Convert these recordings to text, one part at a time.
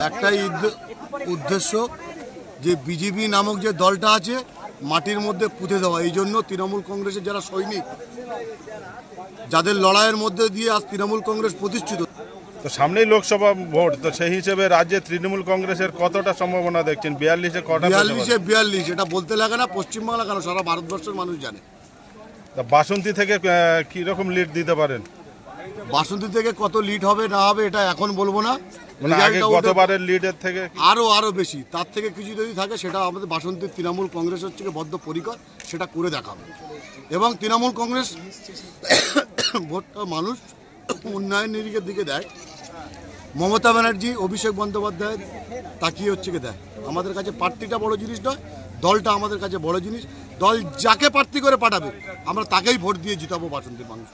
একটাই উদ্দে- উদ্দেশ্য যে বিজেপি নামক যে দলটা আছে মাটির মধ্যে পুঁতে দেওয়া। এই জন্য তৃণমূল কংগ্রেসের যারা সৈনিক যাদের লড়াইয়ের মধ্যে দিয়ে আজ তৃণমূল কংগ্রেস প্রতিষ্ঠিত। তো সামনেই লোকসভা ভোট তো সেই হিসেবে রাজ্যে তৃণমূল কংগ্রেসের কতটা সম্ভাবনা দেখছেন? বিয়াল্লিশে কটা বিয়াল্লিশে বিয়াল্লিশ এটা বলতে লাগে না পশ্চিমবাংলা কেন? সারা ভারতবর্ষের মানুষ জানে। তা বাসন্তী থেকে আহ, কি লিড দিতে পারেন? বাসন্তী থেকে কত লিড হবে না হবে এটা এখন বলব না। গতবারের লিডের থেকে আরও আরও বেশি। তার থেকে কিছু যদি থাকে সেটা আমাদের বাসন্তীর তৃণমূল কংগ্রেস হচ্ছে বদ্ধ পরিকর সেটা করে দেখাবে। এবং তৃণমূল কংগ্রেস ভোটটা মানুষ উন্নয়ন নিরিখের দিকে দেয়। মমতা ব্যানার্জি অভিষেক বন্দ্যোপাধ্যায় তাকিয়ে হচ্ছে গিয়ে দেয় আমাদের কাছে প্রার্থীটা বড় জিনিস নয় দলটা আমাদের কাছে বড় জিনিস। দল যাকে প্রার্থী করে পাঠাবে আমরা তাকেই ভোট দিয়ে জিতাবো বাসন্তীর মানুষ।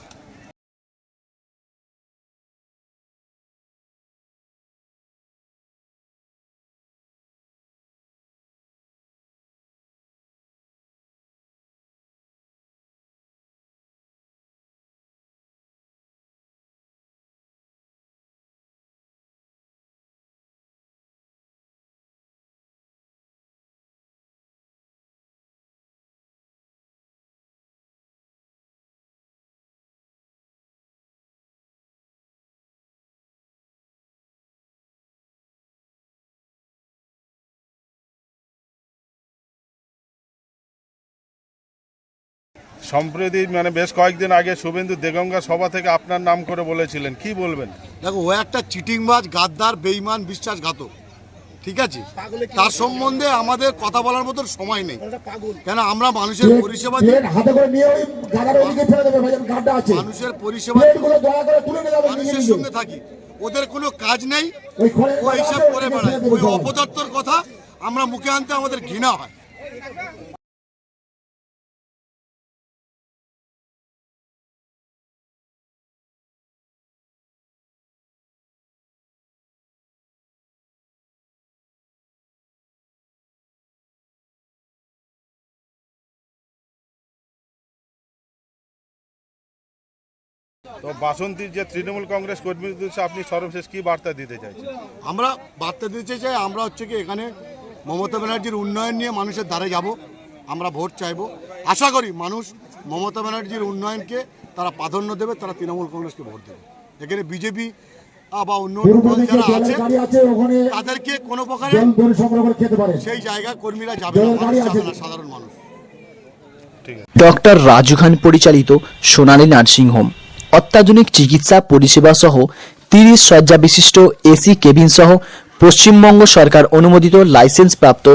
সম্প্রতি মানে বেশ কয়েকদিন আগে শুভেন্দু দেগঙ্গা সভা থেকে আপনার নাম করে বলেছিলেন। কি বলবেন? দেখো ও একটা চিটিংবাজ গাদ্দার বেইমান বিশ্বাসঘাতক। ঠিক আছে? তার সম্বন্ধে আমাদের কথা বলার মতন সময় নেই। কেন? আমরা মানুষের পরিষেবা দিই প্লেট হাতে করে নিয়ে ওই গাদার ওদিকে ফেলে দেবে ভাই গাড্ডা আছে। মানুষের পরিষেবা মানুষের সঙ্গে থাকি। ওদের কোনো কাজ নেই। ও এইসব করে বেড়ায়। ওই অপদার্থর কথা আমরা মুখে আনতে আমাদের ঘৃণা হয়। তো বাসন্তীর যে তৃণমূল কংগ্রেস কর্মী আপনি সর্বশেষ কি বার্তা দিতে চাইছেন? আমরা বার্তা দিতে চাই আমরা হচ্ছে কি এখানে মমতা ব্যানার্জির উন্নয়ন নিয়ে মানুষের দ্বারে যাব। আমরা ভোট চাইব। আশা করি মানুষ মমতা ব্যানার্জির উন্নয়নকে তারা প্রাধান্য দেবে তারা তৃণমূল কংগ্রেসকে ভোট দেবে। এখানে বিজেপি বা অন্য দল যারা আছে তাদেরকে কোনো প্রকারে সেই জায়গায় কর্মীরা যাবে না সাধারণ মানুষ। ডক্টর রাজু খান পরিচালিত সোনালী নার্সিং হোম। অত্যাধুনিক চিকিৎসা পরিষেবা সহ তিরিশ শয্যা বিশিষ্ট এসি কেবিন সহ পশ্চিমবঙ্গ সরকার অনুমোদিত লাইসেন্স প্রাপ্ত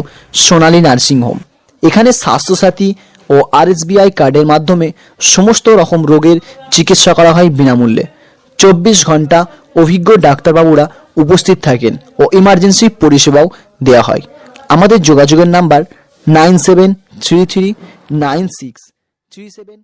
সোনালী নার্সিং হোম এখানে স্বাস্থ্যসাথী ও আরএসবিআই কার্ডের মাধ্যমে সমস্ত রকম রোগের চিকিৎসা করা হয় বিনামূল্যে। চব্বিশ ঘণ্টা অভিজ্ঞ ডাক্তারবাবুরা উপস্থিত থাকেন ও ইমার্জেন্সি পরিষেবাও দেওয়া হয়। আমাদের যোগাযোগের number nine seven three three nine six three seven